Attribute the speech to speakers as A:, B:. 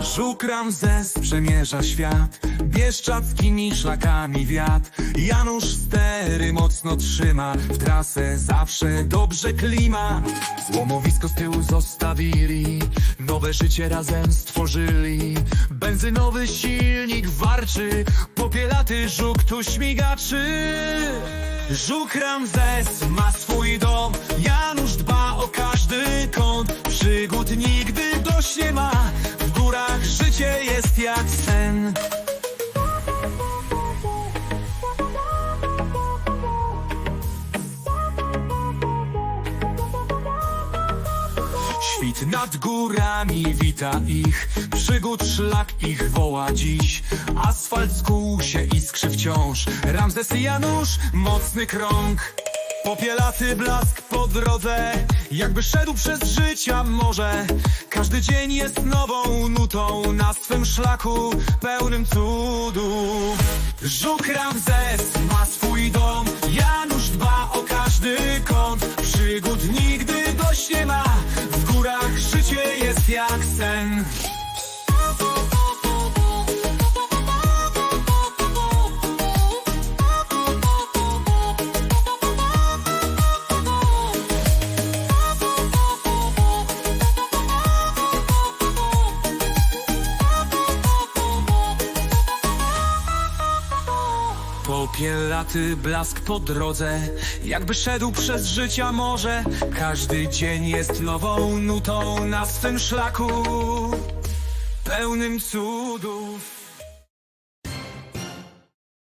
A: Żuk Ramzes przemierza świat Bieszczadzkimi szlakami wiat Janusz stery mocno trzyma W trasę zawsze dobrze klima Złomowisko z tyłu zostawili Nowe życie razem stworzyli. Benzynowy silnik warczy Popielaty żuk tu śmigaczy. Żuk Ramzes ma swój dom Janusz dba o każdy kąt. Przygód nigdy dość nie ma Świt nad górami wita ich. Przygód szlak ich woła dziś. Asfalt skół się iskrzy wciąż. Ramzes i Janusz, mocny krąg. Popielaty blask po drodze. Jakby szedł przez życia morze. Każdy dzień jest nową nutą Na swym szlaku pełnym cudów Żuk Ramzes ma swój dom. Janusz dba o każdy kąt. Przygód nigdy dość nie ma W górach życie jest jak sen Popielaty blask po drodze. Jakby szedł przez życia morze Każdy dzień jest nową nutą Na swym szlaku. Pełnym cudów